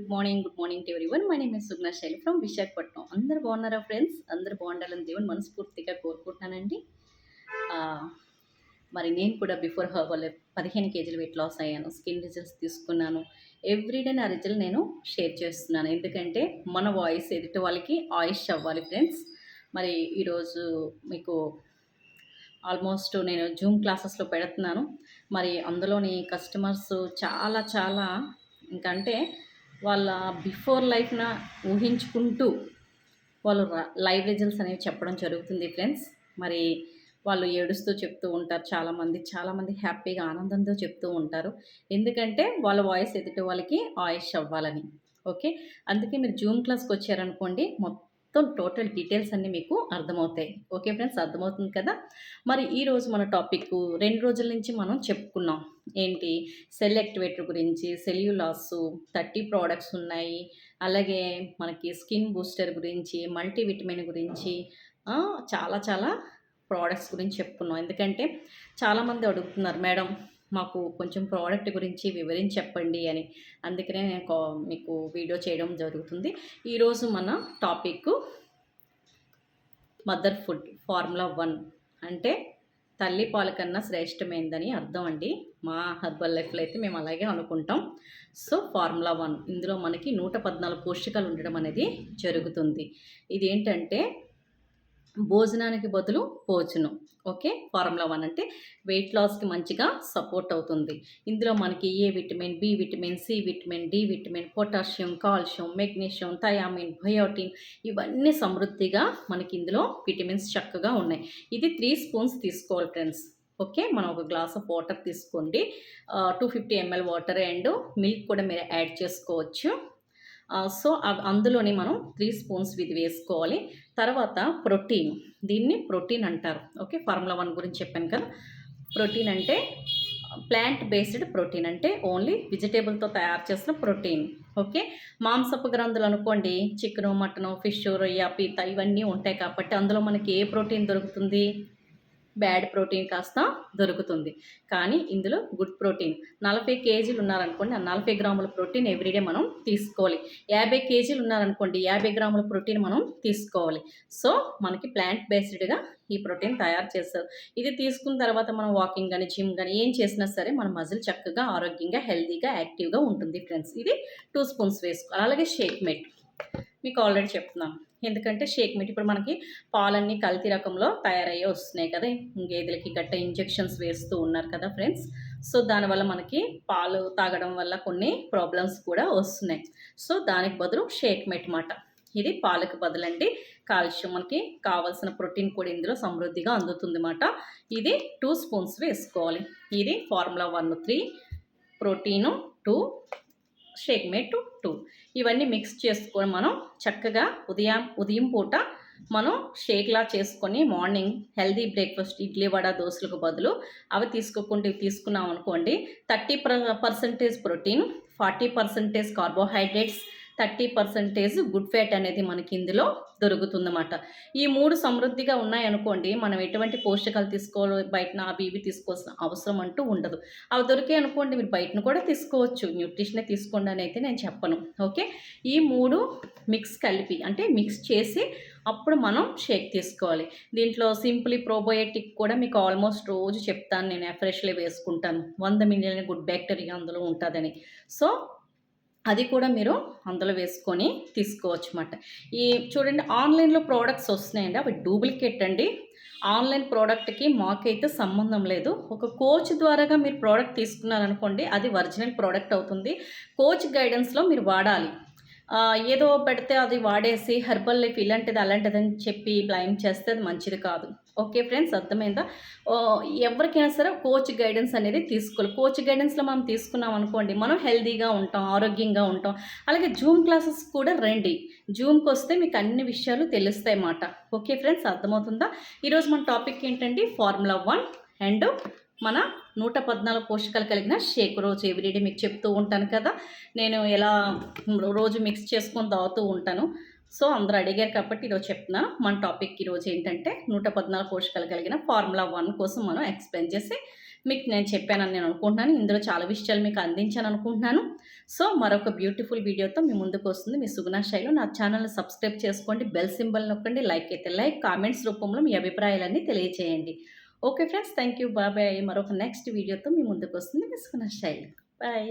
Good morning good morning to everyone my name is Sugna Shaili from Visakhapatnam అందరు బాగున్నారా friends అందరు బాగుండాలని దేవుని మనస్ఫూర్తిగా కోరుకుంటున్నానండి. మరి నేను కూడా బిఫోర్ హర్బల్ పదిహేను కేజీలు వెయిట్ లాస్ అయ్యాను. స్కిన్ రిజల్ట్స్ తీసుకున్నాను. ఎవ్రీడే నా రిజల్ట్ నేను షేర్ చేస్తున్నాను. ఎందుకంటే మన వాయిస్ ఎదుటి వాళ్ళకి ఆయిష్ అవ్వాలి ఫ్రెండ్స్ మరి ఈరోజు మీకు ఆల్మోస్ట్ నేను జూమ్ క్లాసెస్లో పెడుతున్నాను. మరి అందులోని కస్టమర్స్ చాలా చాలా ఇంకంటే వాళ్ళ బిఫోర్ లైఫ్న ఊహించుకుంటూ వాళ్ళు లైవ్ రిజల్ట్స్ అనేవి చెప్పడం జరుగుతుంది ఫ్రెండ్స్. మరి వాళ్ళు ఏడుస్తూ చెప్తూ ఉంటారు చాలామంది చాలామంది హ్యాపీగా ఆనందంతో చెప్తూ ఉంటారు. ఎందుకంటే వాళ్ళ వాయిస్ ఎదుటి వాళ్ళకి ఆయుష్ అవ్వాలని. ఓకే? అందుకే మీరు జూమ్ క్లాస్కి వచ్చారనుకోండి మొత్తం మొత్తం టోటల్ డీటెయిల్స్ అన్నీ మీకు అర్థమవుతాయి. ఓకే ఫ్రెండ్స్ అర్థమవుతుంది కదా? మరి ఈరోజు మన టాపిక్ రెండు రోజుల నుంచి మనం చెప్పుకున్నాం. ఏంటి? సెల్ యాక్టివేటర్ గురించి సెల్యులాస్ థర్టీ ప్రోడక్ట్స్ ఉన్నాయి. అలాగే మనకి స్కిన్ బూస్టర్ గురించి మల్టీవిటమిన్ గురించి చాలా చాలా ప్రోడక్ట్స్ గురించి చెప్పుకున్నాం. ఎందుకంటే చాలామంది అడుగుతున్నారు మేడం మాకు కొంచెం ప్రోడక్ట్ గురించి వివరించి చెప్పండి అని. అందుకనే నేను కా- మీకు వీడియో చేయడం జరుగుతుంది. ఈరోజు మన topic mother food formula one. అంటే తల్లి పాల కన్నా శ్రేష్టమైందని అర్థం అండి. మా హర్బల్ లైఫ్లో అయితే మేము అలాగే అనుకుంటాం. So formula one. ఇందులో మనకి నూట పద్నాలుగు పోషకాలు ఉండడం అనేది జరుగుతుంది. ఇది ఏంటంటే భోజనానికి బదులు భోజనం. ఓకే? ఫార్ములా వన్ అంటే వెయిట్ లాస్కి మంచిగా సపోర్ట్ అవుతుంది. ఇందులో మనకి A vitamin B vitamin C vitamin D vitamin potassium calcium magnesium thiamine biotin ఇవన్నీ సమృద్ధిగా మనకి ఇందులో విటమిన్స్ చక్కగా ఉన్నాయి. ఇది త్రీ స్పూన్స్ తీసుకోవాలి ఫ్రెండ్స్. ఓకే? మనం ఒక గ్లాస్ ఆఫ్ వాటర్ తీసుకోండి. Two fifty ML water and milk కూడా మీరు యాడ్ చేసుకోవచ్చు. సో అందులోనే మనం త్రీ స్పూన్స్ ఇది వేసుకోవాలి. తర్వాత ప్రోటీన్. దీన్ని ప్రోటీన్ అంటారు. ఓకే ఫార్ములా వన్ గురించి చెప్పాను కదా. ప్రోటీన్ అంటే ప్లాంట్ బేస్డ్ ప్రోటీన్ అంటే ఓన్లీ వెజిటేబుల్తో తయారు చేసిన ప్రోటీన్. ఓకే మాంసపు గ్రంథులు అనుకోండి చికెను మటను ఫిష్ రొయ్య పీత ఇవన్నీ ఉంటాయి కాబట్టి అందులో మనకి ఏ ప్రోటీన్ దొరుకుతుంది? బ్యాడ్ ప్రోటీన్ కాస్త దొరుకుతుంది. కానీ ఇందులో గుడ్ ప్రోటీన్. నలభై కేజీలు ఉన్నారనుకోండి ఆ నలభై గ్రాముల ప్రోటీన్ ఎవ్రీడే మనం తీసుకోవాలి. యాభై కేజీలు ఉన్నారనుకోండి యాభై గ్రాముల ప్రోటీన్ మనం తీసుకోవాలి. సో మనకి ప్లాంట్ బేస్డ్గా ఈ ప్రోటీన్ తయారు చేస్తారు. ఇది తీసుకున్న తర్వాత మనం వాకింగ్ కానీ జిమ్ కానీ ఏం చేసినా సరే మన మజిల్ చక్కగా ఆరోగ్యంగా హెల్తీగా యాక్టివ్గా ఉంటుంది ఫ్రెండ్స్. ఇది టూ స్పూన్స్ వేసుకోవాలి. అలాగే షేక్ మెట్ మీకు ఆల్రెడీ చెప్తున్నాను. ఎందుకంటే షేక్ మీట్ ఇప్పుడు మనకి పాలన్నీ కల్తీ రకంలో తయారయ్యే వస్తున్నాయి కదా. గేదెలకి గట్ట ఇంజెక్షన్స్ వేస్తూ ఉన్నారు కదా ఫ్రెండ్స్ సో దానివల్ల మనకి పాలు తాగడం వల్ల కొన్ని ప్రాబ్లమ్స్ కూడా వస్తున్నాయి. సో దానికి బదులు షేక్ మీట్ మాట. ఇది పాలకు బదులండి. కాల్షియం మనకి కావాల్సిన ప్రోటీన్ కూడా ఇందులో సమృద్ధిగా అందుతుంది అన్నమాట ఇది టూ స్పూన్స్ వేసుకోవాలి. ఇది formula one three protein two shake mate two ఇవన్నీ మిక్స్ చేసుకొని మనం చక్కగా ఉదయం ఉదయం పూట మనం షేక్లా చేసుకొని morning healthy breakfast idli vada దోశలకు బదులు అవి తీసుకోకుండా ఇవి తీసుకున్నాం అనుకోండి thirty percentage protein forty percentage carbohydrates thirty percentage good fat అనేది మనకి ఇందులో దొరుకుతుందన్నమాట. ఈ మూడు సమృద్ధిగా ఉన్నాయనుకోండి మనం ఎటువంటి పోషకాలు తీసుకోవాలి బయటన అవి ఇవి తీసుకోవాల్సిన అవసరం అంటూ ఉండదు. అవి దొరికే అనుకోండి మీరు బయటను కూడా తీసుకోవచ్చు. న్యూట్రిషనే తీసుకోండి అని అయితే నేను చెప్పను. ఓకే? ఈ మూడు మిక్స్ కలిపి అంటే మిక్స్ చేసి అప్పుడు మనం షేక్ తీసుకోవాలి. దీంట్లో సింప్లీ ప్రోబయోటిక్ కూడా మీకు ఆల్మోస్ట్ రోజు చెప్తాను నేను ఎఫ్రెష్లీ వేసుకుంటాను. వంద మిలియన్ గుడ్ బ్యాక్టీరియా అందులో ఉంటుందని. సో అది కూడా మీరు అందులో వేసుకొని తీసుకోవచ్చు అన్నమాట ఈ చూడండి ఆన్లైన్లో ప్రోడక్ట్స్ వస్తున్నాయండి. అవి డూప్లికేట్ అండి. ఆన్లైన్ ప్రోడక్ట్కి మాకైతే సంబంధం లేదు. ఒక కోచ్ ద్వారాగా మీరు ప్రోడక్ట్ తీసుకున్నారనుకోండి అది ఒరిజినల్ ప్రోడక్ట్ అవుతుంది. కోచ్ గైడెన్స్లో మీరు వాడాలి. ఏదో పెడితే అది వాడేసి హెర్బల్ లైఫ్ ఇలాంటిది అలాంటిదని చెప్పి బ్లైమ్ చేస్తే అది మంచిది కాదు. ఓకే ఫ్రెండ్స్ అర్థమైందా? ఎవరికైనా సరే కోచ్ గైడెన్స్ అనేది తీసుకోవాలి. కోచ్ గైడెన్స్లో మనం తీసుకున్నాం అనుకోండి మనం హెల్దీగా ఉంటాం ఆరోగ్యంగా ఉంటాం. అలాగే జూమ్ క్లాసెస్ కూడా రండి. జూమ్కి వస్తే మీకు అన్ని విషయాలు తెలుస్తాయి అన్నమాట. ఓకే ఫ్రెండ్స్ అర్థమవుతుందా? ఈరోజు మన టాపిక్ ఏంటంటే ఫార్ములా వన్ అండ్ మన నూట పద్నాలుగు పోషకాలు కలిగిన షేక్ రోజు. ఎవ్రీడే మీకు చెప్తూ ఉంటాను కదా. నేను ఎలా రోజు మిక్స్ చేసుకొని తాగుతూ ఉంటాను. సో అందరూ అడిగారు కాబట్టి ఈరోజు చెప్తున్నాను మన టాపిక్ ఈరోజు ఏంటంటే నూట పద్నాలుగు పోషకాలు కలిగిన ఫార్ములా వన్ కోసం మనం ఎక్స్ప్లెయిన్ చేసి మీకు నేను చెప్పానని నేను అనుకుంటున్నాను. ఇందులో చాలా విషయాలు మీకు అందించాను అనుకుంటున్నాను. సో మరొక బ్యూటిఫుల్ వీడియోతో మీ ముందుకు వస్తుంది మీ సుగుణ శైలు. నా ఛానల్ని సబ్స్క్రైబ్ చేసుకోండి బెల్ సింబల్ నొక్కండి లైక్ అయితే లైక్ కామెంట్స్ రూపంలో మీ అభిప్రాయాలన్నీ తెలియజేయండి ఓకే ఫ్రెండ్స్ థ్యాంక్ యూ బాబాయ్ మరొక నెక్స్ట్ వీడియోతో మీ ముందుకు వస్తుంది మీ సుగుణ శైలు. బాయ్.